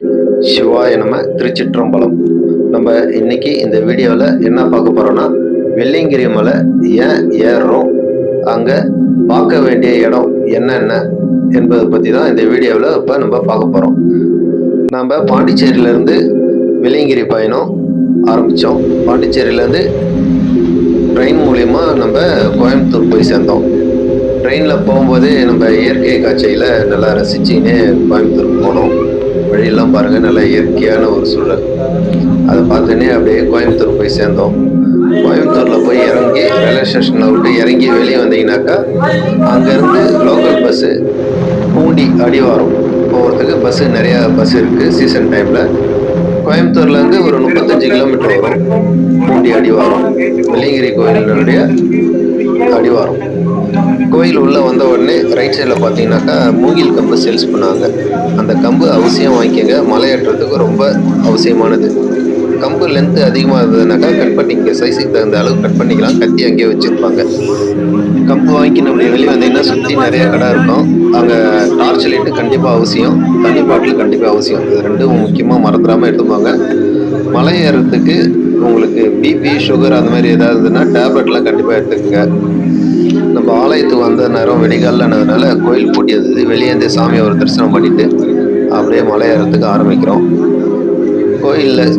சிவாய நம்ம திருச்சிற்றம்பலம். நம்ம இன்னைக்கு இந்த வீடியோவில் என்ன பார்க்க போகிறோன்னா வெள்ளியங்கிரி மலை ஏன் ஏறுறோம்? அங்கே பார்க்க வேண்டிய இடம் என்னென்ன என்பதை பற்றி தான் இந்த வீடியோவில் இப்போ நம்ம பார்க்க போகிறோம் நம்ம பாண்டிச்சேரியிலேருந்து வெள்ளியங்கிரி பயணம் ஆரம்பித்தோம் பாண்டிச்சேரியிலேருந்து ட்ரெயின் மூலயமா நம்ம கோயம்புத்தூர் போய் சேர்ந்தோம். ட்ரெயினில் போகும்போதே நம்ம இயற்கை காட்சியில் நல்லா ரசிச்சுக்கினே கோயம்புத்தூருக்கு போனோம். வழியெல்லாம் பாருங்கள் நல்லா இயற்கையான ஒரு சூழல். அதை பார்த்தோன்னே அப்படியே கோயம்புத்தூர் போய் சேர்ந்தோம். கோயம்புத்தூரில் போய் இறங்கி ரயில்வே ஸ்டேஷனில் விட்டு இறங்கி வெளியே வந்தீங்கன்னாக்கா அங்கேருந்து லோக்கல் பஸ்ஸு பூண்டி அடிவாரம் போகிறதுக்கு பஸ்ஸு நிறையா பஸ் இருக்குது சீசன் டைமில் கோயம்புத்தூர்லேருந்து ஒரு முப்பத்தஞ்சு கிலோமீட்டர் வரும். பூண்டி அடிவாரம் வெள்ளிங்கிரி கோயிலினுடைய அடிவாரம் கோயில் உள்ள வந்த உடனே ரைட் சைடில் பார்த்தீங்கன்னாக்கா மூங்கில் கம்பு சேல்ஸ் பண்ணாங்க. அந்த கம்பு அவசியம் வாங்கிக்கங்க. மலையேற்றத்துக்கு ரொம்ப அவசியமானது. கம்பு லென்த்து அதிகமாக இருந்ததுனாக்கா கட் பண்ணிக்க சைஸுக்கு தகுந்த அளவு கட் பண்ணிக்கலாம். கத்தி அங்கேயே வச்சுருப்பாங்க. கம்பு வாங்கிக்கணும் அப்படி வெளியே வந்தீங்கன்னா சுற்றி நிறைய கடை இருக்கும். அங்கே டார்ச் லைட்டு கண்டிப்பாக அவசியம். தண்ணி பாட்டில் கண்டிப்பாக அவசியம். இது ரெண்டும் முக்கியமாக மறந்துடாமல் எடுத்துப்பாங்க மலை ஏறத்துக்கு உங்களுக்கு பிபி சுகர் அந்த மாதிரி ஏதாவது இருந்ததுன்னா டேப்லெட்லாம் கண்டிப்பாக எடுத்துக்கோங்க. நம்ம ஆலயத்துக்கு வந்த நேரம் வெடிகாலனதுனால கோயில் பூட்டியது. வெளியேந்து சாமியை ஒரு தரிசனம் பண்ணிட்டு அப்படியே மலை ஆரம்பிக்கிறோம். கோயிலில்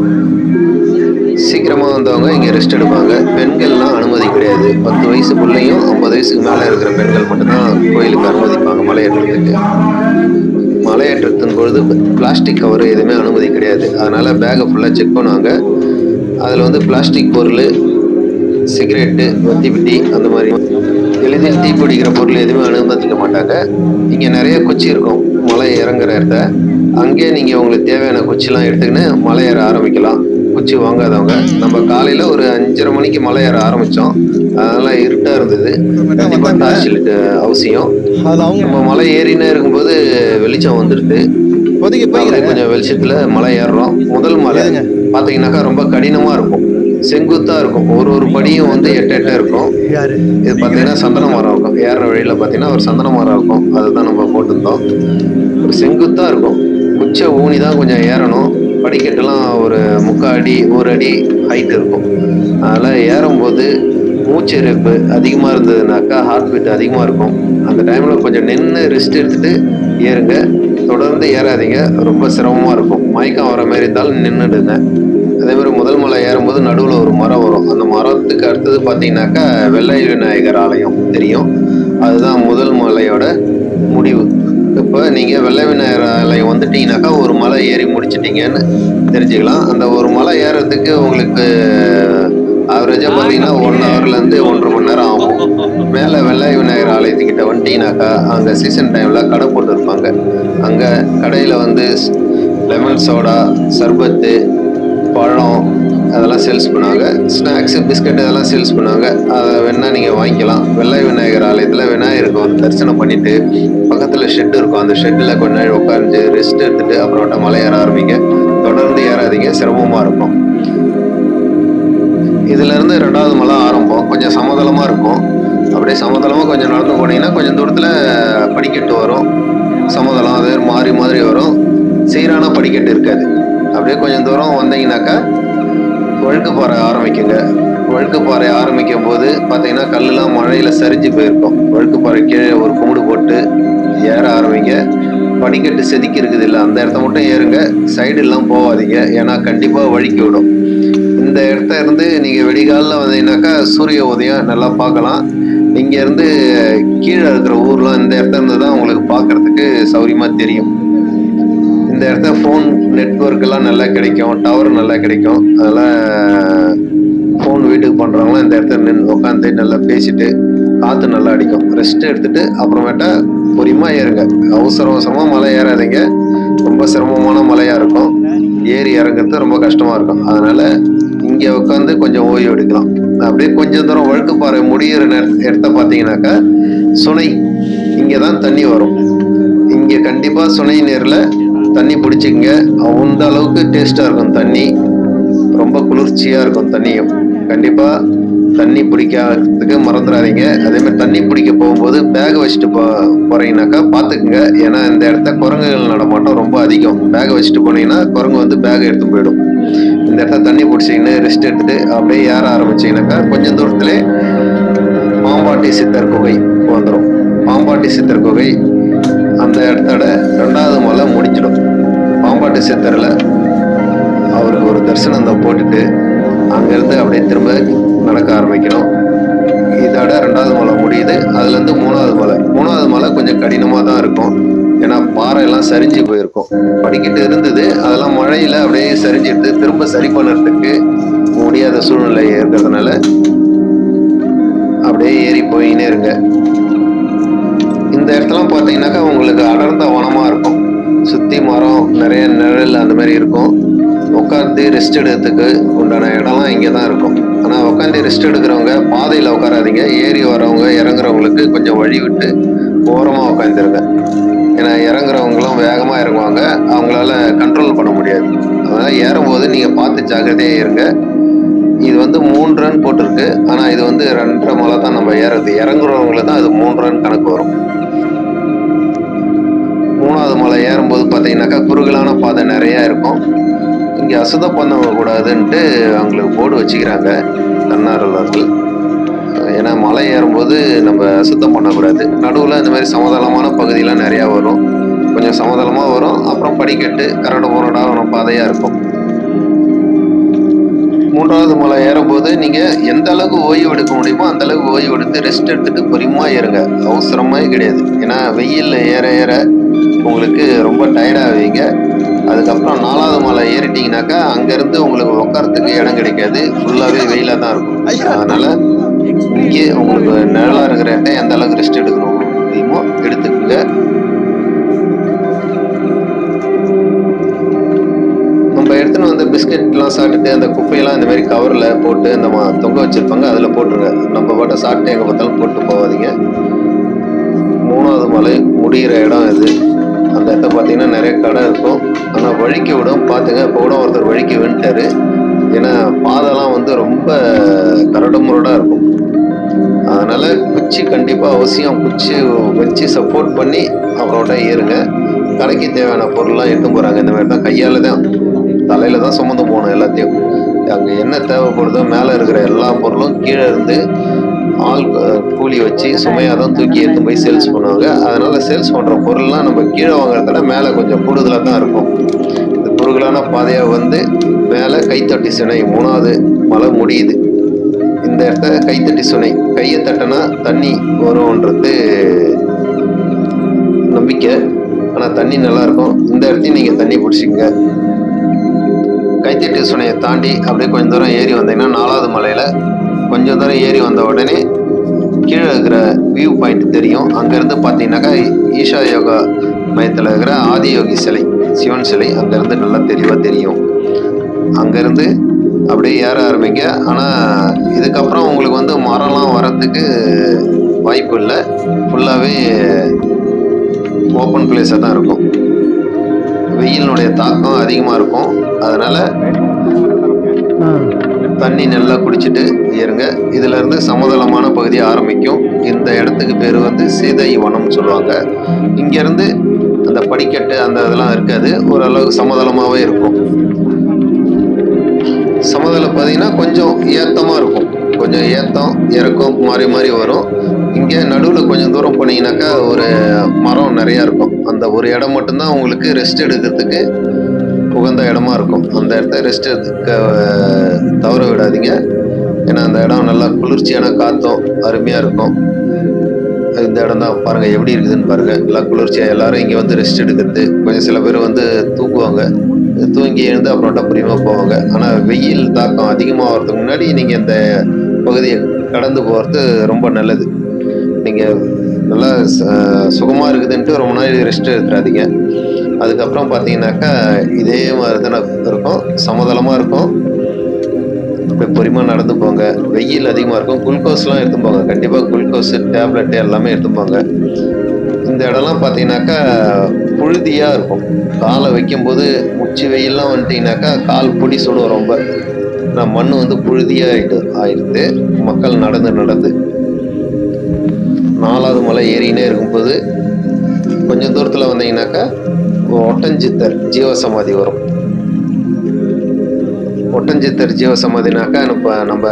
சீக்கிரமாக வந்தவங்க இங்கே ரெஸ்ட் எடுப்பாங்க. பெண்கள்லாம் அனுமதி கிடையாது. பத்து வயசு பிள்ளையும் ஐம்பது வயசுக்கு மேலே இருக்கிற பெண்கள் மட்டும்தான் கோயிலுக்கு அனுமதிப்பாங்க மலையேற்றத்துக்கு மலையேற்றத்தின் பொழுது பிளாஸ்டிக் கவர் எதுவுமே அனுமதி கிடையாது. அதனால் பேக்கை ஃபுல்லாக செக் பண்ணுவாங்க. அதில் வந்து பிளாஸ்டிக் பொருள் சிகரெட்டு வத்தி பிட்டி அந்த மாதிரி. எளிதில் தீ பிடிக்கிற பொருள் எதுவுமே அனுமதிக்க மாட்டாங்க. இங்கே நிறைய குச்சி இருக்கும். மலை இறங்குற இடத்த. அங்கேயே நீங்கள் உங்களுக்கு தேவையான குச்சிலாம் எடுத்துக்கின்னு மலை ஏற ஆரம்பிக்கலாம். குச்சி வாங்காதவங்க. நம்ம காலையில் ஒரு அஞ்சரை மணிக்கு மலை ஏற ஆரம்பித்தோம் அதெல்லாம் இருட்டாக இருந்தது. கண்டிப்பாக டார்ச் அவசியம். நம்ம மலை ஏறினே இருக்கும்போது வெளிச்சம் வந்துடுது. அப்படியே போய்க்கிறேன். கொஞ்சம் வெளிச்சத்தில் மலை ஏறுறோம். முதல் மலை? பார்த்தீங்கன்னாக்கா ரொம்ப கடினமாக இருக்கும். செங்குத்தாக இருக்கும். ஒரு ஒரு படியும் வந்து எட்டு எட்டு இருக்கும். இது பார்த்தீங்கன்னா சந்தன மரம் இருக்கும். ஏறுற வழியில் பார்த்தீங்கன்னா ஒரு சந்தன மரம் இருக்கும். அதுதான் நம்ம போட்டிருந்தோம். ஒரு செங்குத்தாக இருக்கும். உச்ச ஊனி தான் கொஞ்சம் ஏறணும். படிக்கட்டுலாம் ஒரு முக்கால் அடி ஒரு அடி ஹைட் இருக்கும். அதனால் ஏறும்போது மூச்சிறைப்பு அதிகமாக இருந்ததுனாக்கா ஹார்ட் பீட் அதிகமாக இருக்கும். அந்த டைமில் கொஞ்சம் நின்று ரெஸ்ட் எடுத்துட்டு ஏறுங்க. தொடர்ந்து ஏறாதீங்க. ரொம்ப சிரமமாக இருக்கும். மயக்கம் வர மாதிரி இருந்தாலும் நின்றுடுங்க அதே மாதிரி முதல் மலை ஏறும்போது நடுவில் ஒரு மரம் வரும். அந்த மரத்துக்கு அடுத்தது பார்த்தீங்கன்னாக்கா வெள்ளை விநாயகர் ஆலயம் தெரியும். அதுதான் முதல் மலையோட முடிவு. இப்போ நீங்கள் வெள்ளை விநாயகர் ஆலயம் வந்துட்டீங்கன்னாக்கா ஒரு மலை ஏறி முடிச்சிட்டீங்கன்னு தெரிஞ்சுக்கலாம். அந்த ஒரு மலை ஏறுறதுக்கு உங்களுக்கு ஆவரேஜாக பார்த்தீங்கன்னா ஒன் ஹவர்லேருந்து ஒன்றரை மணி நேரம் ஆகும். விநாயகர் ஆலயத்துக்கிட்ட அங்கே சீசன் டைமில் கடை போட்டுருப்பாங்க. அங்கே கடையில் வந்து லெமன் சோடா சர்பத்து பழம் அதெல்லாம் சேல்ஸ் பண்ணுவாங்க. ஸ்நாக்ஸு பிஸ்கட் இதெல்லாம் சேல்ஸ் பண்ணுவாங்க. அதை வேணால் நீங்கள் வாங்கிக்கலாம். வெள்ளை விநாயகர் ஆலயத்தில் விநாயகருக்கு வந்து தரிசனம் பண்ணிவிட்டு பக்கத்தில் ஷெட் இருக்கும். அந்த ஷெட்டில் கொஞ்ச நேரம் உட்காந்து ரெஸ்ட் எடுத்துட்டு அப்புறமேட்டா மலை ஏற ஆரம்பிங்க. தொடர்ந்து ஏறாதீங்க. சிரமமாக இருக்கும். இதுலேருந்து ரெண்டாவது மலை ஆரம்பம். கொஞ்சம் சமதளமாக இருக்கும். அப்படியே சமதளமாக கொஞ்சம் நடந்து போனீங்கன்னா கொஞ்சம் தூரத்தில் படிக்கட்டு வரும். சமதளம் அதே மாறி மாதிரி வரும். சீரான படிக்கட்டு இருக்காது. அப்படியே கொஞ்சம் தூரம் வந்தீங்கன்னாக்கா வழுக்கு பாறை ஆரம்பிக்குங்க. வழுக்கு பாறை ஆரம்பிக்கும் போது பார்த்தீங்கன்னா கல்லுலாம் மழையில் சரிஞ்சு போயிருக்கும். வழுக்கு பாறை கீழே ஒரு கும்பிடு போட்டு ஏற ஆரம்பிங்க. படிக்கட்டு செதுக்கி இருக்குது இல்லை அந்த இடத்த மட்டும் ஏறுங்க. சைடு எல்லாம் போகாதீங்க. ஏன்னா கண்டிப்பாக வழுக்கி விடும். இந்த இடத்த இருந்து நீங்கள் வெடிகாலில் வந்தீங்கன்னாக்கா சூரிய உதயம் நல்லா பார்க்கலாம். இங்கேருந்து கீழே இருக்கிற ஊர்லாம் இந்த இடத்துல இருந்து தான் உங்களுக்கு பார்க்கறதுக்கு சௌரியமாக தெரியும். இந்த இடத்த ஃபோன் நெட்ஒர்க் எல்லாம் நல்லா கிடைக்கும் டவர் நல்லா கிடைக்கும். அதெல்லாம் ஃபோன் வீட்டுக்கு பண்ணுறவங்களாம் இந்த இடத்துல நின்று உட்காந்து நல்லா பேசிட்டு காற்று நல்லா அடிக்கும். ரெஸ்ட் எடுத்துட்டு அப்புறமேட்டா பொறுமையாக ஏறுங்க. அவசர அவசரமாக மலை ஏறாதீங்க. ரொம்ப சிரமமான மலையாக இருக்கும். ஏறி இறங்குறது ரொம்ப கஷ்டமாக இருக்கும். அதனால இங்கே உட்காந்து கொஞ்சம் ஓய்வு எடுக்கலாம். அப்படியே கொஞ்சம் தூரம் வழுக்குப்பாறை முடியிற நேர- இடத்த பார்த்தீங்கன்னாக்கா சுனை இங்கே தான் தண்ணி வரும். இங்கே கண்டிப்பாக சுனை நீரில் தண்ணி பிடிச்சிக்கங்க. அந்த அளவுக்கு டேஸ்ட்டாக இருக்கும் தண்ணி. ரொம்ப குளிர்ச்சியாக இருக்கும் தண்ணியும். கண்டிப்பாக தண்ணி பிடிக்காததுக்கு மறந்துடாதீங்க. அதேமாதிரி தண்ணி பிடிக்க போகும்போது பேக் வச்சுட்டு போ போறீங்கனாக்கா பார்த்துக்குங்க ஏன்னா இந்த இடத்த குரங்குகள் நடமாட்டம் ரொம்ப அதிகம். பேக் வச்சுட்டு போனீங்கன்னா குரங்கு வந்து பேக் எடுத்து போயிடும். இந்த இடத்த தண்ணி பிடிச்சிங்கன்னு ரெஸ்ட் எடுத்துட்டு அப்படியே ஏற ஆரம்பிச்சீங்கன்னாக்கா கொஞ்சம் தூரத்திலே பாம்பாட்டி சித்தர் குகை வந்துடும் பாம்பாட்டி சித்தர் குகை அந்த இடத்தோட ரெண்டாவது மலை முடிஞ்சிடும். பாம்பாட்டி சித்தரில் அவருக்கு ஒரு தரிசனம் போட்டுட்டு அங்கேருந்து அப்படியே திரும்ப நடக்க ஆரம்பிக்கணும். இதோட ரெண்டாவது மலை முடியுது அதுலேருந்து மூணாவது மலை. மூணாவது மலை கொஞ்சம் கடினமாக தான் இருக்கும். ஏன்னா பாறை எல்லாம் சரிஞ்சு போயிருக்கும். படிக்கிட்டு இருந்தது. அதெல்லாம் மழையில் அப்படியே சரிஞ்சிட்டு திரும்ப சரி பண்ணுறதுக்கு முடியாத சூழ்நிலை இருக்கிறதுனால அப்படியே ஏறி போயின்னே இருங்க. இந்த இடத்துலாம் பார்த்தீங்கன்னாக்கா உங்களுக்கு அடர்ந்த வனமாக இருக்கும். சுற்றி மரம் நிறைய நிழல் அந்த மாதிரி இருக்கும். உட்காந்து ரெஸ்ட் எடுக்கிறதுக்கு உண்டான இடம்லாம் இங்கே தான் இருக்கும். ஆனால் உட்காந்து ரெஸ்ட் எடுக்கிறவங்க பாதையில் உட்காராதீங்க. ஏறி வரவங்க இறங்குறவங்களுக்கு கொஞ்சம் வழி விட்டு ஓரமாக உட்காந்துருங்க ஏன்னா இறங்குறவங்களும் வேகமாக இறங்குவாங்க. அவங்களால கண்ட்ரோல் பண்ண முடியாது. அதனால் ஏறும்போது நீங்கள் பார்த்து ஜாக்கிரதையாக இருங்க. இது வந்து மூன்று ரன் போட்டிருக்கு. ஆனால் இது வந்து ரெண்டரை மலை தான் நம்ம ஏறுறது. இறங்குறவங்களுக்கு தான் அது மூன்று ரன் கணக்கு வரும். மூணாவது மலை ஏறும்போது பார்த்தீங்கன்னாக்கா குறுகலான பாதை நிறையா இருக்கும். இங்கே அசுத்தம் பண்ணக்கூடாதுன்ட்டு அவங்களுக்கு போர்டு வச்சுக்கிறாங்க தன்னார்வலர்கள் ஏன்னா மலை ஏறும்போது நம்ம அசுத்தம் பண்ணக்கூடாது. நடுவில் இந்த மாதிரி சமதளமான பகுதியெலாம் நிறையா வரும். கொஞ்சம் சமதளமாக வரும். அப்புறம் படிக்கட்டு கரடு முரடாக பாதையாக இருக்கும். மூன்றாவது மலை ஏறும்போது நீங்கள் எந்த அளவுக்கு ஓய்வு எடுக்க முடியுமோ அந்த அளவுக்கு ஓய்வு எடுத்து ரெஸ்ட் எடுத்துட்டு பொறுமையாக ஏறுங்க அவசரமே கிடையாது. ஏன்னா வெயிலில் ஏற ஏற உங்களுக்கு ரொம்ப டயர்டாகுவீங்க அதுக்கப்புறம் நாலாவது மலை ஏறிட்டீங்கனாக்கா அங்கேருந்து உங்களுக்கு உட்காரத்துக்கு இடம் கிடைக்காது. ஃபுல்லாகவே வெயிலாக தான் இருக்கும். அதனால் இங்கே உங்களுக்கு நிழலாக இருக்கிற இடத்த எந்த அளவுக்கு ரெஸ்ட் எடுக்கணும் முடியுமோ எடுத்துக்கோங்க. நம்ம எடுத்துன்னு வந்து பிஸ்கெட்லாம் சாப்பிட்டுட்டு அந்த குப்பையெல்லாம் இந்த மாதிரி கவரில் போட்டு அந்த மா தொங்க வச்சுருப்பாங்க அதில் போட்டுருங்க. நம்ம பாட்டை சாப்பிட்டு எங்கே பார்த்தாலும் போட்டு போகாதீங்க. மூணாவது மலை முடிகிற இடம் இது. அந்த இடத்த பார்த்தீங்கன்னா நிறைய கடை இருக்கும். ஆனால் வழிக்க விடும். பார்த்துங்க இப்போ கூட ஒருத்தர் வழிக்க வின்ட்டாரு ஏன்னா பாதைலாம் வந்து ரொம்ப கரடுமுரடாக இருக்கும். அதனால் குச்சி கண்டிப்பாக அவசியம். குச்சி வச்சு சப்போர்ட் பண்ணி அவரோட ஏறுங்க. கடைக்கு தேவையான பொருள்லாம் எடுத்து போகிறாங்க இந்த மாதிரி தான். கையால் தான். தலையில் தான் சுமந்து போகணும் எல்லாத்தையும். அங்கே என்ன தேவைப்படுதோ மேலே இருக்கிற எல்லா பொருளும் கீழே இருந்து ஆள் கூலி வச்சு சுமையாக தான் தூக்கி எடுத்து போய் சேல்ஸ் பண்ணுவாங்க. அதனால சேல்ஸ் பண்ணுற பொருள்லாம் நம்ம கீழே வாங்குறதுல மேலே கொஞ்சம் கூடுதலாக தான் இருக்கும். இந்த குறுகலான பாதையாக வந்து மேலே கைத்தட்டி சினை மூணாவது மலை முடியுது. இந்த இடத்த கைத்தட்டி சுனை கையை தட்டினா தண்ணி வரும்ன்றது நம்பிக்கை. ஆனால் தண்ணி நல்லாயிருக்கும் இந்த இடத்தையும் நீங்கள் தண்ணி பிடிச்சிங்க கைத்தட்டி சுனையை தாண்டி அப்படியே கொஞ்சம் தூரம் ஏறி வந்தீங்கன்னா நாலாவது மலையில் கொஞ்சம் தூரம் ஏறி வந்த உடனே கீழே இருக்கிற வியூ பாயிண்ட் தெரியும். அங்கேருந்து பார்த்தீங்கன்னாக்கா ஈஷா யோகா மையத்தில் இருக்கிற ஆதியோகி சிலை சிவன் சிலை அங்கேருந்து நல்லா தெளிவாக தெரியும். அங்கேருந்து அப்படியே ஏற ஆரம்பிங்க. ஆனால் இதுக்கப்புறம் உங்களுக்கு வந்து மரம்லாம் வரத்துக்கு வாய்ப்பு இல்லை. ஃபுல்லாகவே ஓப்பன் பிளேஸாக தான் இருக்கும். வெயிலினுடைய தாக்கம் அதிகமாக இருக்கும். அதனால் தண்ணி நல்லா குடிச்சிட்டு ஏறுங்க இதுல இருந்து சமதளமான பகுதி ஆரம்பிக்கும். இந்த இடத்துக்கு பேர் வந்து சீதை வனம்னு சொல்லுவாங்க. இங்கேருந்து அந்த படிக்கட்டு அந்த இதெல்லாம் இருக்காது. ஓரளவுக்கு சமதளமாகவே இருக்கும். சமதளம் பார்த்தீங்கன்னா கொஞ்சம் ஏத்தமாக இருக்கும். கொஞ்சம் ஏத்தம் இறக்கம் மாறி மாறி வரும். இங்கே நடுவில் கொஞ்சம் தூரம் போனீங்கன்னாக்கா ஒரு மரம் நிறையா இருக்கும். அந்த ஒரு இடம் மட்டும்தான் உங்களுக்கு ரெஸ்ட் எடுக்கிறதுக்கு உகந்த இடமா இருக்கும். அந்த இடத்த ரெஸ்ட் எடுக்க தவற விடாதீங்க. ஏன்னா அந்த இடம் நல்லா குளிர்ச்சியான காற்றும் அருமையாக இருக்கும். இந்த இடம் தான் பாருங்கள் எப்படி இருக்குதுன்னு பாருங்கள் நல்லா குளிர்ச்சியாக எல்லாரும் இங்கே வந்து ரெஸ்ட் எடுக்கிறது. கொஞ்சம் சில பேர் வந்து தூங்குவாங்க. தூங்கி எழுந்து அப்புறம்ட்டா புரியாமல் போவாங்க. ஆனால் வெயில் தாக்கம் அதிகமாக வர்றதுக்கு முன்னாடி நீங்கள் இந்த பகுதியை கடந்து போகிறது ரொம்ப நல்லது. நீங்கள் நல்லா சுகமாக இருக்குதுன்ட்டு ரொம்ப நாள் ரெஸ்ட் எடுத்துடாதீங்க. அதுக்கப்புறம் பார்த்தீங்கன்னாக்கா இதே மாதிரி தானே இருக்கும். சமதளமாக இருக்கும். அப்படியே பொறுமையாக நடந்து போங்க. வெயில் அதிகமாக இருக்கும். குளுக்கோஸ்லாம் எடுத்து போங்க. கண்டிப்பாக குளுக்கோஸ் டேப்லெட் எல்லாமே எடுத்து போங்க. இந்த இடம்லாம் பார்த்தீங்கன்னாக்கா புழுதியாக இருக்கும். காலை வைக்கும்போது உச்சி வெயில்லாம் வந்துட்டீங்கன்னாக்கா கால் பொடி சுடும் ரொம்ப. ஏன்னா மண் வந்து புழுதியாக ஆகிட்டு ஆயிடுது. மக்கள் நடந்து நடந்து. நாலாவது மலை ஏறினே இருக்கும்போது கொஞ்சம் தூரத்தில் வந்தீங்கன்னாக்கா ஒட்டஞ்சித்தர் ஜீவசமாதி வரும். ஒட்டஞ்சித்தர் ஜீவசமாதினாக்கா இப்போ நம்ம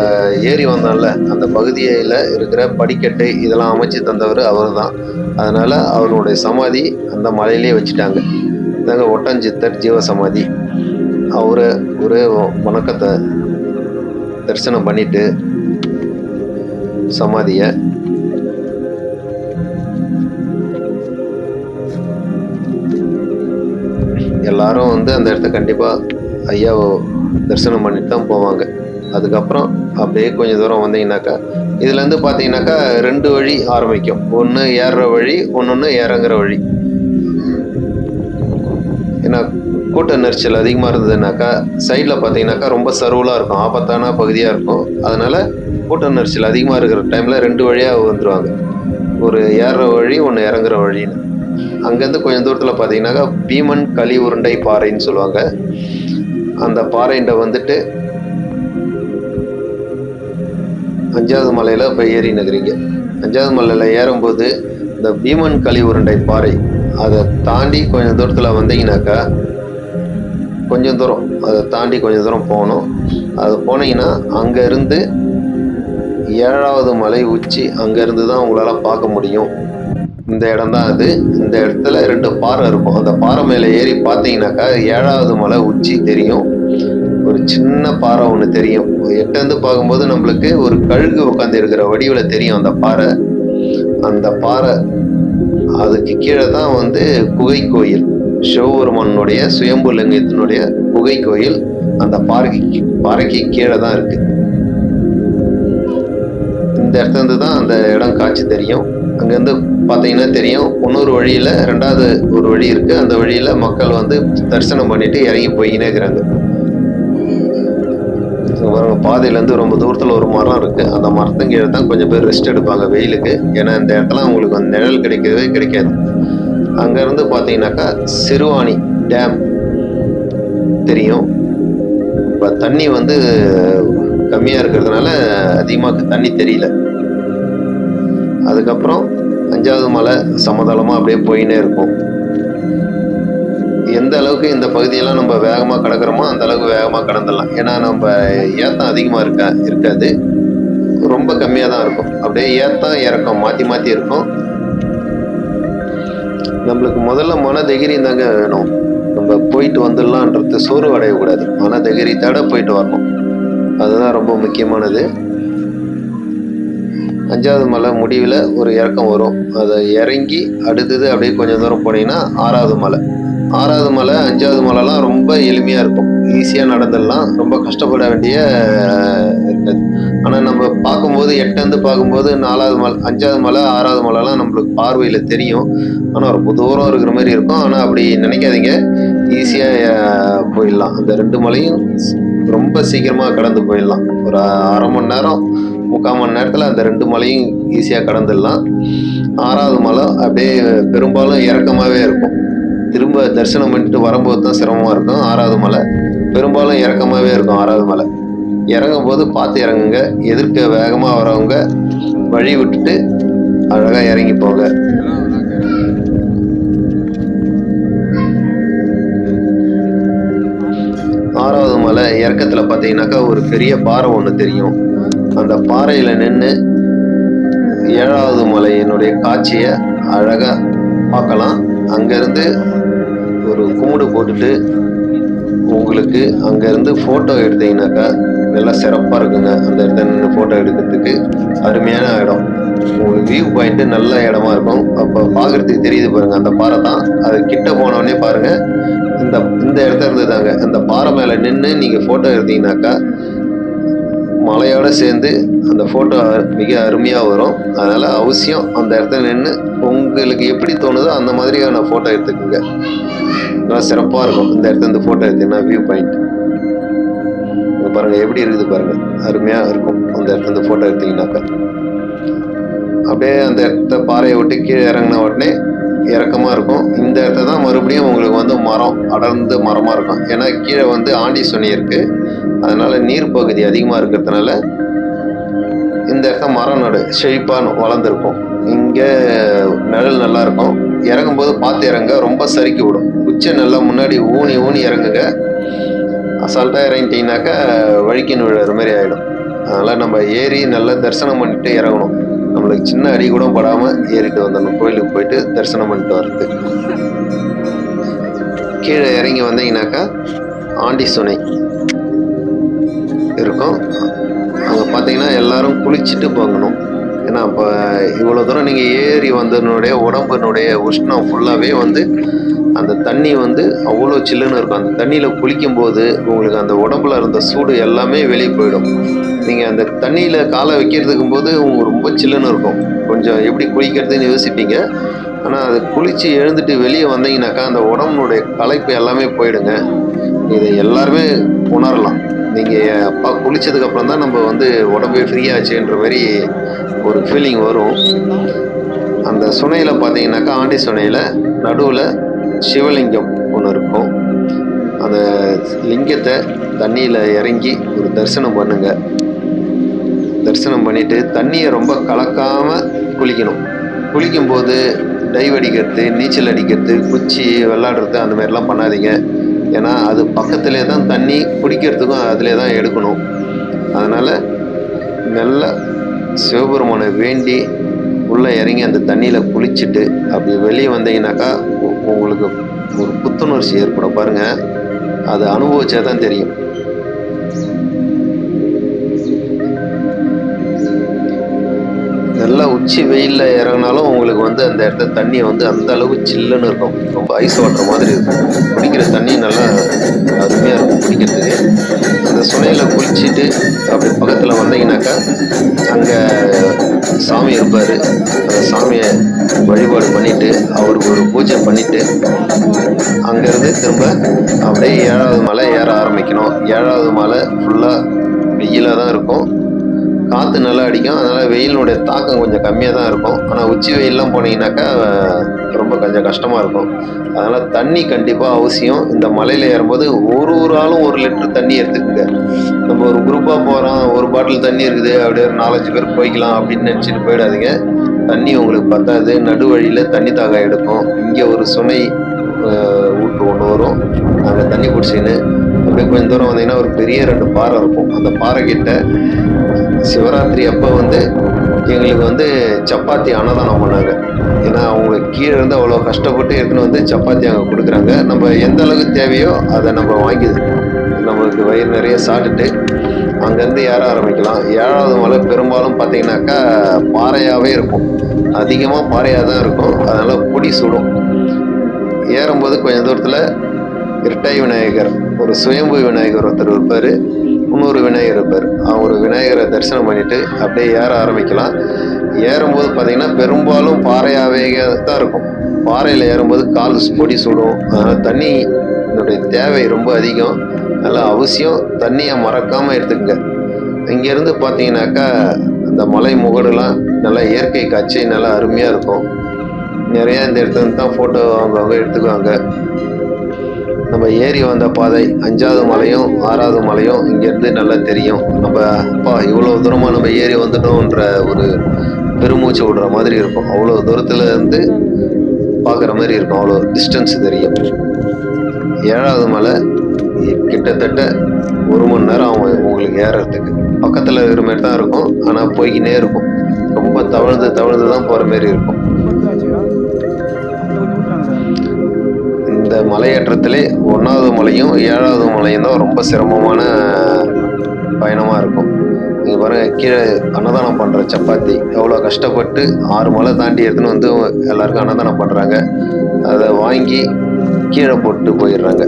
ஏறி வந்தோம்ல அந்த பகுதியில் இருக்கிற படிக்கட்டு இதெல்லாம் அமைச்சு தந்தவர் அவர் தான் அதனால் அவருடைய சமாதி அந்த மலையிலே வச்சுட்டாங்க. இதாங்க ஒட்டஞ்சித்தர் ஜீவசமாதி. அவரை ஒரு வணக்கத்தை தரிசனம் பண்ணிவிட்டு சமாதியை எல்லாரும் வந்து அந்த இடத்த கண்டிப்பாக ஐயாவை தரிசனம் பண்ணிட்டு தான் போவாங்க. அதுக்கப்புறம் அப்படியே கொஞ்சம் தூரம் வந்தீங்கன்னாக்கா இதுலேருந்து பார்த்தீங்கன்னாக்கா ரெண்டு வழி ஆரம்பிக்கும். ஒன்று ஏறுற வழி ஒன்று இறங்குற வழி. ஏன்னா கூட்ட நெரிச்சல் அதிகமாக இருந்ததுனாக்கா சைடில் பார்த்தீங்கன்னாக்கா ரொம்ப சர்வலாக இருக்கும் ஆபத்தான பகுதியாக இருக்கும். அதனால் கூட்ட நெரிச்சல் அதிகமாக இருக்கிற டைமில் ரெண்டு வழியாக வந்துடுவாங்க ஒரு ஏறுற வழி ஒன்று இறங்குற வழின்னு. அங்கேருந்து கொஞ்சம் தூரத்தில் பார்த்தீங்கன்னாக்கா பீமன் களி உருண்டை பாறைன்னு சொல்லுவாங்க. அந்த பாறைண்ட வந்துட்டு அஞ்சாவது மலையில் இப்போ ஏறி நகரிங்க அஞ்சாவது மலையில் ஏறும்போது இந்த பீமன் களி உருண்டை பாறை அதை தாண்டி கொஞ்சம் தூரத்தில் வந்தீங்கன்னாக்கா கொஞ்சம் தூரம் அதை தாண்டி கொஞ்சம் தூரம் போகணும். அது போனீங்கன்னா அங்கேருந்து ஏழாவது மலை உச்சி அங்கேருந்து தான் உங்களால் பார்க்க முடியும். இந்த இடம் தான் அது. இந்த இடத்துல ரெண்டு பாறை இருக்கும். அந்த பாறை மேலே ஏறி பார்த்தீங்கன்னாக்கா ஏழாவது மலை உச்சி தெரியும். ஒரு சின்ன பாறை ஒன்று தெரியும். எட்டேருந்து பார்க்கும்போது நம்மளுக்கு ஒரு கழுகு உட்காந்து இருக்கிற வடிவில் தெரியும் அந்த பாறை. அந்த பாறை அதுக்கு கீழே தான் வந்து குகை கோயில். சிவபெருமானுடைய சுயம்பு லிங்கத்தினுடைய குகை கோயில் அந்த பாறைக்கு பாறைக்கு கீழே தான் இருக்கு. இந்த இடத்துல இருந்து தான் அந்த இடம் காட்சி தெரியும். அங்கேருந்து பார்த்தீங்கன்னா தெரியும். இன்னொரு வழியில் ரெண்டாவது ஒரு வழி இருக்குது அந்த வழியில் மக்கள் வந்து தரிசனம் பண்ணிட்டு இறங்கி போயினே இருக்கிறாங்க. பாதையிலேருந்து ரொம்ப தூரத்தில் ஒரு மரம் இருக்குது அந்த மரத்துக்கு கீழே தான் கொஞ்சம் பேர் ரெஸ்ட் எடுப்பாங்க வெயிலுக்கு. ஏன்னா இந்த இடத்துல அவங்களுக்கு அந்த நிழல் கிடைக்கவே கிடைக்காது. அங்கேருந்து பார்த்தீங்கன்னாக்கா சிறுவாணி டேம் தெரியும். இப்போ தண்ணி வந்து கம்மியாக இருக்கிறதுனால அதிகமாக தண்ணி தெரியல. அதுக்கப்புறம் அஞ்சாவது மலை சமதளமாக அப்படியே போயினே இருக்கும். எந்த அளவுக்கு இந்த பகுதியெல்லாம் நம்ம வேகமாக கடக்கிறோமோ அந்த அளவுக்கு வேகமாக கடந்துடலாம். ஏன்னா நம்ம ஏத்தம் அதிகமாக இருக்கா இருக்காது. ரொம்ப கம்மியாக தான் இருக்கும். அப்படியே ஏத்தம் இறக்கம் மாற்றி மாற்றி இருக்கும். நம்மளுக்கு முதல்ல மன தைரியம் தாங்க வேணும். நம்ம போயிட்டு வந்துடலான்றது சோர்வு அடையக்கூடாது மன தைரியத்தோட போயிட்டு வரணும். அதுதான் ரொம்ப முக்கியமானது. அஞ்சாவது மலை முடிவில் ஒரு இறக்கம் வரும். அதை இறங்கி அடுத்தது அப்படியே கொஞ்சம் தூரம் போனீங்கன்னா ஆறாவது மலை. ஆறாவது மலை அஞ்சாவது மலைலாம் ரொம்ப எளிமையாக இருக்கும். ஈஸியாக நடந்துடலாம். ரொம்ப கஷ்டப்பட வேண்டிய இருக்காது. ஆனால் நம்ம பார்க்கும்போது எட்டேருந்து பார்க்கும்போது நாலாவது மலை அஞ்சாவது மலை ஆறாவது மலைலாம் நம்மளுக்கு பார்வையில் தெரியும். ஆனால் ரொம்ப தூரம் இருக்கிற மாதிரி இருக்கும். ஆனால் அப்படி நினைக்காதீங்க. ஈஸியாக போயிடலாம். அந்த ரெண்டு மலையும் ரொம்ப சீக்கிரமாக கடந்து போயிடலாம். ஒரு அரை மணி நேரம் முக்கால் மணி நேரத்தில் அந்த ரெண்டு மலையும் ஈஸியாக கடந்துடலாம். ஆறாவது மலை அப்படியே பெரும்பாலும் இறக்கமாகவே இருக்கும். திரும்ப தரிசனம் பண்ணிட்டு வரும்போது தான் சிரமமாக இருக்கும். ஆறாவது மலை பெரும்பாலும் இறக்கமாகவே இருக்கும் ஆறாவது மலை. இறங்கும் போது பார்த்து இறங்குங்க. எதிர்க்க வேகமாக வரவங்க வழி விட்டுட்டு அழகாக இறங்கி போங்க இறக்கத்தில் பார்த்தீங்கன்னாக்கா ஒரு பெரிய பாறை ஒன்று தெரியும். அந்த பாறையில் நின்று ஏழாவது மலையினுடைய காட்சியை அழகாக பார்க்கலாம். அங்கேருந்து ஒரு கும்பிடு போட்டுட்டு உங்களுக்கு அங்கேருந்து ஃபோட்டோ எடுத்தீங்கன்னாக்கா நல்லா சிறப்பாக இருக்குங்க. அந்த இடத்துல நின்று ஃபோட்டோ எடுக்கிறதுக்கு அருமையான இடம். உங்களுக்கு வியூ பாயிண்ட்டு நல்ல இடமா இருக்கும். அப்போ பார்க்குறதுக்கு தெரியுது பாருங்கள் அந்த பாறை தான். அது கிட்ட போனோடனே பாருங்கள் இந்த இந்த இடத்துல இருந்து தாங்க அந்த பாறை மேலே நின்று நீங்கள் ஃபோட்டோ எடுத்தீங்கன்னாக்கா மலையோட சேர்ந்து அந்த ஃபோட்டோ மிக அருமையாக வரும். அதனால் அவசியம் அந்த இடத்துல நின்று உங்களுக்கு எப்படி தோணுதோ அந்த மாதிரியான ஃபோட்டோ எடுத்துக்கோங்க. நல்லா சிறப்பாக இருக்கும். இந்த இடத்துல இந்த ஃபோட்டோ எடுத்தீங்கன்னா வியூ பாயிண்ட் பாருங்கள் எப்படி இருக்குது பாருங்கள் அருமையாக இருக்கும். அந்த இடத்துல இருந்து ஃபோட்டோ எடுத்தீங்கன்னாக்கா. அப்படியே அந்த இடத்த பாறையை விட்டு கீழே இறங்கின உடனே இறக்கமாக இருக்கும். இந்த இடத்த தான் மறுபடியும் உங்களுக்கு வந்து மரம் அடர்ந்து மரமாக இருக்கும். ஏன்னா கீழே வந்து ஆண்டி சொனி இருக்குது அதனால் நீர் பகுதி அதிகமாக இருக்கிறதுனால இந்த இடத்த மரம் நடு செழிப்பாக வளர்ந்துருக்கும். இங்கே நிழல் நல்லா இருக்கும். இறங்கும்போது பார்த்து இறங்க ரொம்ப சறுக்கி விடும். உச்சை நல்லா முன்னாடி ஊனி ஊனி இறங்குங்க. அசால்ட்டாக இறங்கிட்டீங்கனாக்கா வழிக்கின்னு விழுற மாதிரி ஆகிடும் அதனால் நம்ம ஏறி நல்லா தரிசனம் பண்ணிட்டு இறங்கணும். நம்மளுக்கு சின்ன அடி கூட படாமல் ஏறிட்டு வந்துடணும் கோயிலுக்கு போயிட்டு தரிசனம் பண்ணிட்டு வர்றது. கீழே இறங்கி வந்தீங்கன்னாக்கா ஆண்டி சுனை இருக்கும். அங்கே பார்த்தீங்கன்னா எல்லாரும் குளிச்சுட்டு போகணும். ஏன்னா இப்போ இவ்வளோ தூரம் நீங்கள் ஏறி வந்ததுனுடைய உடம்பினுடைய உஷ்ணம் ஃபுல்லாகவே வந்து அந்த தண்ணி வந்து அவ்வளோ சில்லுன்னு இருக்கும். அந்த தண்ணியில் குளிக்கும்போது உங்களுக்கு அந்த உடம்புல இருந்த சூடு எல்லாமே வெளியே போயிடும். நீங்கள் அந்த தண்ணியில் காலை வைக்கிறதுக்கும் போது உங்களுக்கு ரொம்ப சில்லுன்னு இருக்கும். கொஞ்சம் எப்படி குளிக்கிறதுன்னு யோசிப்பீங்க. ஆனால் அது குளித்து எழுந்துட்டு வெளியே வந்தீங்கனாக்கா அந்த உடம்புனுடைய களைப்பு எல்லாமே போயிடுங்க. இதை எல்லாருமே உணரலாம். நீங்கள் அப்பா குளித்ததுக்கப்புறம் தான் நம்ம வந்து உடம்பே ஃப்ரீயாச்சுன்ற மாதிரி ஒரு ஃபீலிங் வரும். அந்த சுனையில் பார்த்தீங்கன்னாக்கா ஆண்டி சுனையில் நடுவில் சிவலிங்கம் ஒன்று இருக்கும். அந்த லிங்கத்தை தண்ணியில் இறங்கி ஒரு தரிசனம் பண்ணுங்க. தரிசனம் பண்ணிவிட்டு தண்ணியை ரொம்ப கலக்காமல் குளிக்கணும். குளிக்கும்போது டைவ் அடிக்கிறது நீச்சல் அடிக்கிறது குச்சி விளாடுறது அந்த மாதிரிலாம் பண்ணாதீங்க. ஏன்னா அது பக்கத்திலே தான் தண்ணி குடிக்கிறதுக்கும் அதிலே தான் எடுக்கணும். அதனால் நல்ல சிவபெருமானை வேண்டி உள்ளே இறங்கி அந்த தண்ணியில் குளிச்சுட்டு அப்படி வெளியே வந்தீங்கன்னாக்கா உங்களுக்கு ஒரு புத்துணர்ச்சி ஏற்படும் பாருங்கள் அது அனுபவிச்சா தான் தெரியும். நல்லா உச்சி வெயிலில் இறங்கினாலும் உங்களுக்கு வந்து அந்த இடத்துல தண்ணி வந்து அந்த அளவு சில்லுன்னு இருக்கும். ரொம்ப ஐஸ் வாட்டர் மாதிரி இருக்கும். குடிக்கிற தண்ணி நல்லா அருமையாக இருக்கும் குடிக்கிறதுக்கு. அந்த சுனையில் குளிச்சுட்டு அப்படி பக்கத்தில் வந்தீங்கன்னாக்கா அங்கே சாமி இருப்பார். அந்த சாமியை வழிபாடு பண்ணிவிட்டு அவருக்கு ஒரு பூஜை பண்ணிவிட்டு அங்கேருந்து திரும்ப அப்படியே ஏழாவது மலை ஏற ஆரம்பிக்கணும். ஏழாவது மலை ஃபுல்லாக வெயிலாக தான் இருக்கும். காற்று நல்லா அடிக்கும். அதனால் வெயிலினுடைய தாக்கம் கொஞ்சம் கம்மியாக தான் இருக்கும். ஆனால் உச்சி வெயிலெலாம் போனீங்கன்னாக்கா ரொம்ப கொஞ்சம் கஷ்டமாக இருக்கும். அதனால் தண்ணி கண்டிப்பாக அவசியம். இந்த மலையில் ஏறும்போது ஒரு ஒரு ஆளும் ஒரு லிட்டர் தண்ணி எடுத்துக்கோங்க. நம்ம ஒரு குரூப்பாக போகிறோம் ஒரு பாட்டில் தண்ணி இருக்குது. அப்படியே ஒரு நாலஞ்சு பேர் போய்க்கலாம் அப்படின்னு நினச்சிட்டு போயிடாதீங்க. தண்ணி உங்களுக்கு பத்தாது. நடு வழியில் தண்ணி தாகம் எடுக்கும் இங்கே ஒரு சுனை ஊற்று ஒன்று வரும். அங்கே தண்ணி குடிச்சின்னு அப்படியே கொஞ்சம் தூரம் வந்தீங்கன்னா ஒரு பெரிய ரெண்டு பாறை இருக்கும். அந்த பாறை கிட்ட சிவராத்திரி அப்போ வந்து எங்களுக்கு வந்து சப்பாத்தி அன்னதானம் பண்ணாங்க. ஏன்னா அவங்க கீழே இருந்து அவ்வளோ கஷ்டப்பட்டு எடுத்துன்னு வந்து சப்பாத்தி அங்கே கொடுக்குறாங்க. நம்ம எந்த அளவுக்கு தேவையோ அதை நம்ம வாங்கி நம்மளுக்கு வயிறு நிறைய சாப்பிட்டுட்டு அங்கேருந்து ஏற ஆரம்பிக்கலாம். ஏழாவது மலை பெரும்பாலும் பார்த்தீங்கன்னாக்கா பாறையாகவே இருக்கும். அதிகமாக பாறையாக தான் இருக்கும். அதனால் பொடி சுடும். ஏறும்போது கொஞ்சம் தூரத்தில் இரட்டை விநாயகர் ஒரு சுயம்பு விநாயகர் ஒருத்தர் இருப்பார். இன்னொரு விநாயகர் இருப்பார். அவர் விநாயகரை தரிசனம் பண்ணிவிட்டு அப்படியே ஏற ஆரம்பிக்கலாம். ஏறும்போது பார்த்தீங்கன்னா பெரும்பாலும் பாறையாகவே தான் இருக்கும். பாறையில் ஏறும்போது கால் பொடி சுடும். அதனால் தண்ணி இதனுடைய தேவை ரொம்ப அதிகம். அதனால் அவசியம். தண்ணியை மறக்காமல் எடுத்துக்கங்க. இங்கேருந்து பார்த்தீங்கன்னாக்கா அந்த மலை முகடுலாம் நல்லா இயற்கை காட்சி நல்லா அருமையாக இருக்கும். நிறைய இந்த இடத்துல இருந்து தான் ஃபோட்டோ அவங்கவுங்க எடுத்துக்குவாங்க. நம்ம ஏறி வந்த பாதை அஞ்சாவது மலையும் ஆறாவது மலையும் இங்கேருந்து நல்லா தெரியும். நம்ம அப்பா இவ்வளோ தூரமாக நம்ம ஏறி வந்துட்டோன்ற ஒரு பெருமூச்சு விடுற மாதிரி இருக்கும். அவ்வளோ தூரத்தில் இருந்து பார்க்குற மாதிரி இருக்கும். அவ்வளோ டிஸ்டன்ஸ் தெரியும். ஏழாவது மலை கிட்டத்தட்ட ஒரு மணி நேரம் ஆகும் உங்களுக்கு ஏறுறதுக்கு. பக்கத்தில் இருக்கிற மாதிரி தான் இருக்கும். ஆனால் போய்கினே இருக்கும். ரொம்ப தவழ்ந்து தவழ்ந்து தான் போகிற மாரி இருக்கும். இந்த மலையேற்றத்திலே ஒன்றாவது மலையும் ஏழாவது மலையும் தான் ரொம்ப சிரமமான பயணமாக இருக்கும். நீங்கள் பாருங்கள் கீழே அன்னதானம் பண்ணுற சப்பாத்தி. எவ்வளோ கஷ்டப்பட்டு ஆறு மலை தாண்டி எடுத்துன்னு வந்து எல்லாருக்கும் அன்னதானம் பண்ணுறாங்க அதை வாங்கி கீழே போட்டு போயிடுறாங்க.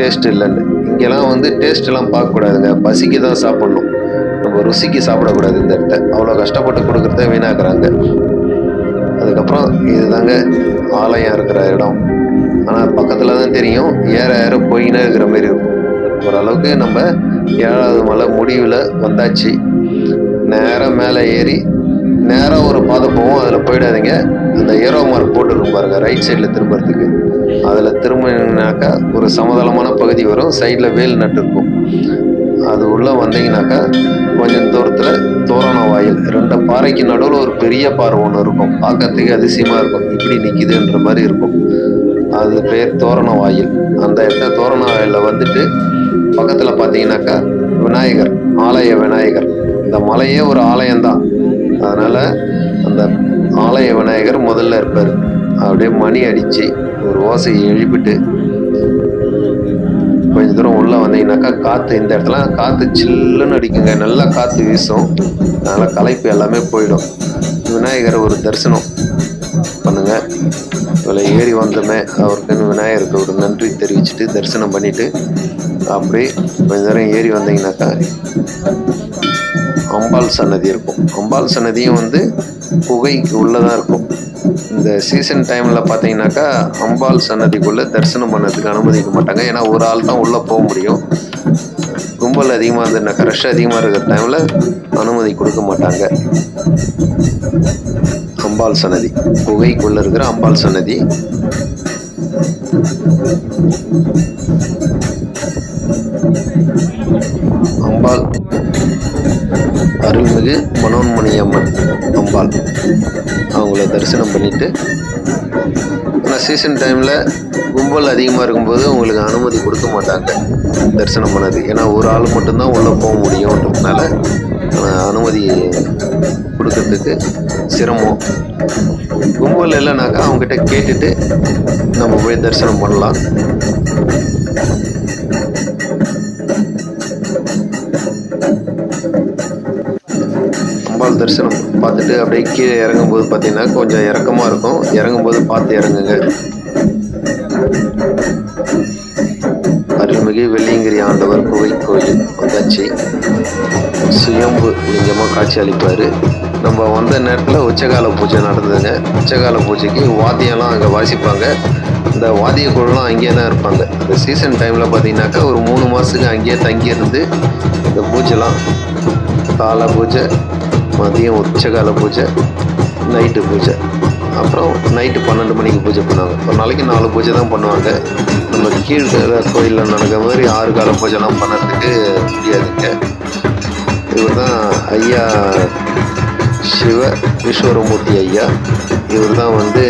டேஸ்ட் இல்லைன்னு. இங்கெல்லாம் வந்து டேஸ்ட்லாம் பார்க்கக்கூடாதுங்க. பசிக்கு தான் சாப்பிட்ணும். நம்ம ருசிக்கு சாப்பிடக்கூடாது இந்த இடத்த. அவ்வளோ கஷ்டப்பட்டு கொடுக்குறத வீணாக்குறாங்க. அதுக்கப்புறம் இதுதாங்க ஆலயம் இருக்கிற இடம். ஆனால் பக்கத்தில் தான் தெரியும். ஏற ஏற போயினே இருக்கிற மாதிரி இருக்கும். ஓரளவுக்கு நம்ம ஏழாவது மலை முடிவில் வந்தாச்சு. நேராக மேலே ஏறி நேராக ஒரு பாதை போவோம். அதில் போயிடாதீங்க. அந்த ஏரோ மார்க் போட்டுருக்கும் பாருங்க ரைட் சைடில் திரும்புறதுக்கு. அதில் திரும்பினாக்கா ஒரு சமதளமான பகுதி வரும். சைடில் வேல் நட்டு இருக்கும். அது உள்ளே வந்தீங்கனாக்கா கொஞ்சம் தூரத்தில் தோரண வாயில் ரெண்டு பாறைக்கு நடுவில் ஒரு பெரிய பாறை ஒன்று இருக்கும். பார்க்கறதுக்கு அதிசயமாக இருக்கும். இப்படி நிற்கிதுன்ற மாதிரி இருக்கும். அது பேர் தோரண வாயில் அந்த இடத்த தோரண வாயிலில் வந்துட்டு பக்கத்தில் பார்த்தீங்கன்னாக்கா விநாயகர் ஆலய விநாயகர். இந்த மலையே ஒரு ஆலயம்தான். அதனால் அந்த ஆலய விநாயகர் முதல்ல இருப்பார். அப்படியே மணி அடித்து ஒரு ஓசையை எழுப்பிட்டு கொஞ்ச தூரம் உள்ளே வந்தீங்கன்னாக்கா காற்று இந்த இடத்துல காற்று சில்லுன்னு அடிக்குங்க. நல்லா காற்று வீசும். அதனால் களைப்பு எல்லாமே போயிடும். விநாயகரை ஒரு தரிசனம் பண்ணுங்க. இதில் ஏறி வந்தோமே. அவருக்குன்னு விநாயகருக்கு ஒரு நன்றி தெரிவிச்சுட்டு தரிசனம் பண்ணிட்டு அப்படியே கொஞ்ச நேரம் ஏறி வந்தீங்கன்னாக்கா அம்பாள் சன்னதி இருக்கும். அம்பாள் சன்னதியும் வந்து குகைக்கு உள்ளதான் இருக்கும். இந்த சீசன் டைமில் பார்த்தீங்கன்னாக்கா அம்பாள் சன்னதிக்குள்ளே தரிசனம் பண்ணதுக்கு அனுமதிக்க மாட்டாங்க. ஏன்னா ஒரு ஆள் தான் உள்ளே போக முடியும். கும்பல் அதிகமாக இருந்ததுனாக்கா ரஷ் அதிகமாக இருக்கிற டைமில் அனுமதி கொடுக்க மாட்டாங்க. அம்பாள் சன்னதி. குகைக்குள்ளே இருக்கிற அம்பாள் சன்னதி. அம்பாள். அருள்மிகு மனோன்மணி அம்மன் அம்பாள். அவங்கள தரிசனம் பண்ணிட்டு ஆனால் சீசன் டைமில் கும்பல் அதிகமாக இருக்கும்போது உங்களுக்கு அனுமதி கொடுக்க மாட்டாங்க தரிசனம் பண்ணது. ஏன்னா ஒரு ஆள் மட்டும்தான் உள்ளே போக முடியுன்றதுனால அனுமதி கொடுக்கறதுக்கு சிரமம். கும்பல் இல்லைனாக்கா அவங்ககிட்ட கேட்டுட்டு நம்ம போய் தரிசனம் பண்ணலாம். தரிசனம் பார்த்துட்டு அப்படியே கீழே இறங்கும்போது பார்த்தீங்கன்னா கொஞ்சம் இறக்கமாக இருக்கும். இறங்கும்போது பார்த்து இறங்குங்க. அருள்மிகு வெள்ளியங்கிரி ஆண்டவர் குகை கோயில் வந்தாச்சு. சுயம்பு லிங்கமாக காட்சி அளிப்பார். நம்ம வந்த நேரத்தில் உச்சகால பூஜை நடந்ததுங்க. உச்சகால பூஜைக்கு வாத்தியம்லாம் அங்கே வாசிப்பாங்க. இந்த வாத்திய குழுலாம் அங்கேயே தான் இருப்பாங்க. இந்த சீசன் டைமில் பார்த்தீங்கன்னாக்கா ஒரு மூணு மாதத்துக்கு அங்கேயே தங்கியிருந்து இந்த பூஜைலாம் கால பூஜை மதியம் உச்சகால பூஜை நைட்டு பூஜை. அப்புறம் நைட்டு பன்னெண்டு மணிக்கு பூஜை பண்ணுவாங்க. ஒரு நாளைக்கு நாலு பூஜை தான் பண்ணுவாங்க. நம்ம கீழ் கோயிலில் நடக்கிற மாதிரி ஆறு கால பூஜைலாம் பண்ணுறதுக்கு முடியாதுங்க இவர் தான் ஐயா சிவ ஈஸ்வரமூர்த்தி ஐயா. இவர் தான் வந்து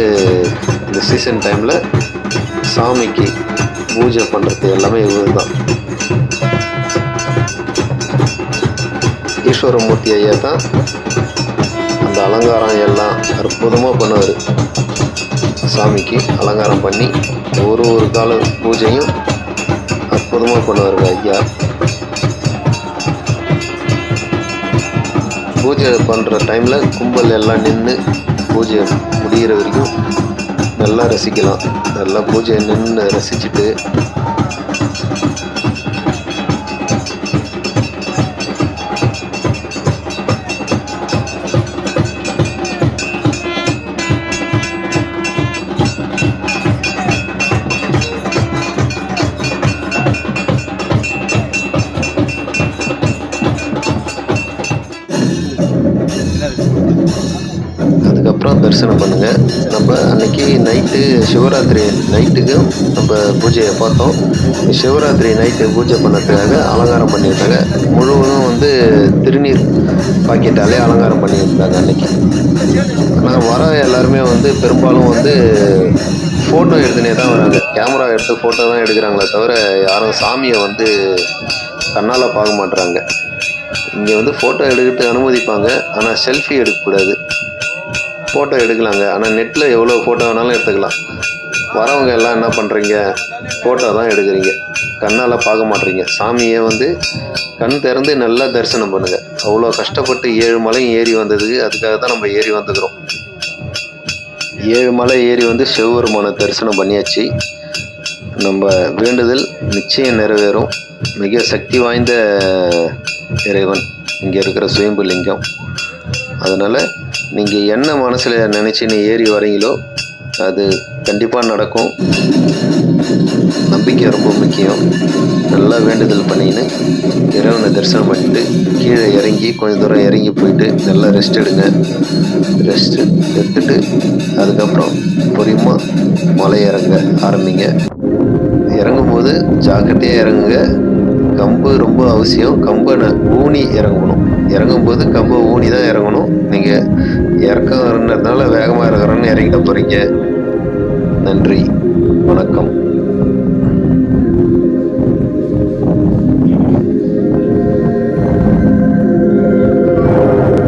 இந்த சீசன் டைமில் சாமிக்கு பூஜை பண்ணுறது எல்லாமே இவர் தான் ஈஸ்வரமூர்த்தி ஐயா தான் அந்த அலங்காரம் எல்லாம் அற்புதமாக பண்ணுவார். சாமிக்கு அலங்காரம் பண்ணி ஒரு ஒரு கால பூஜையும் அற்புதமாக பண்ணுவாருங்க ஐயா. பூஜை பண்ணுற டைமில் கும்பல் எல்லாம் நின்று பூஜை முடிகிற வரைக்கும் நல்லா ரசிக்கலாம். நல்லா பூஜையை நின்று ரசிச்சுட்டு சிவராத்திரி நைட்டுக்கும் நம்ம பூஜையை பார்த்தோம். சிவராத்திரி நைட்டு பூஜை பண்ணதுக்காக அலங்காரம் பண்ணியிருந்தாங்க முழுவதும் வந்து திருநீர் பாக்கெட்டாலே அலங்காரம் பண்ணியிருந்தாங்க அன்றைக்கி ஆனால் வர எல்லாருமே வந்து பெரும்பாலும் வந்து ஃபோட்டோ எடுத்துனே தான் வராங்க. கேமரா எடுத்து ஃபோட்டோ தான் எடுக்கிறாங்களே தவிர யாரும் சாமியை வந்து கண்ணால் பார்க்க மாட்றாங்க. இங்கே வந்து ஃபோட்டோ எடுக்கிட்டு அனுமதிப்பாங்க. ஆனால் செல்ஃபி எடுக்கக்கூடாது. ஃபோட்டோ எடுக்கலாங்க. ஆனால் நெட்டில் எவ்வளோ ஃபோட்டோ வேணாலும் எடுத்துக்கலாம். வரவங்க எல்லாம் என்ன பண்ணுறீங்க ஃபோட்டோ தான் எடுக்கிறீங்க. கண்ணால் பார்க்க மாட்றீங்க சாமியை வந்து கண் திறந்து நல்லா தரிசனம் பண்ணுங்கள் அவ்வளோ கஷ்டப்பட்டு ஏழு மலையும் ஏறி வந்ததுக்கு அதுக்காக தான் நம்ம ஏறி வந்துக்கிறோம் ஏழு மலை ஏறி வந்து சிவபெருமானை தரிசனம் பண்ணியாச்சு. நம்ம வேண்டுதல் நிச்சயம் நிறைவேறும். மிக சக்தி வாய்ந்த இறைவன். இங்கே இருக்கிற சுயம்பு லிங்கம். அதனால் நீங்கள் என்ன மனசில் நினச்சின்னு ஏறி வரீங்களோ அது கண்டிப்பாக நடக்கும். நம்பிக்கை ரொம்ப முக்கியம். நல்லா வேண்டுதல் பண்ணின்னு இறைவனை தரிசனம் பண்ணிட்டு கீழே இறங்கி கொஞ்சம் தூரம் இறங்கி போயிட்டு நல்லா ரெஸ்ட் எடுங்க. ரெஸ்ட் எடுத்துட்டு அதுக்கப்புறம் பொறியமாக மலை இறங்க ஆரம்பிங்க. இறங்கும்போது ஜாக்கிரதையாக இறங்குங்க. கம்பு ரொம்ப அவசியம். கம்பை ந- ஊனி இறங்கணும். இறங்கும்போது கம்பை ஊனி தான் இறங்கணும். நீங்கள் இறக்கம்ன்றதுனால வேகமாக இறங்குறோன்னு இறங்கிட போகிறீங்க நன்றி. வணக்கம்.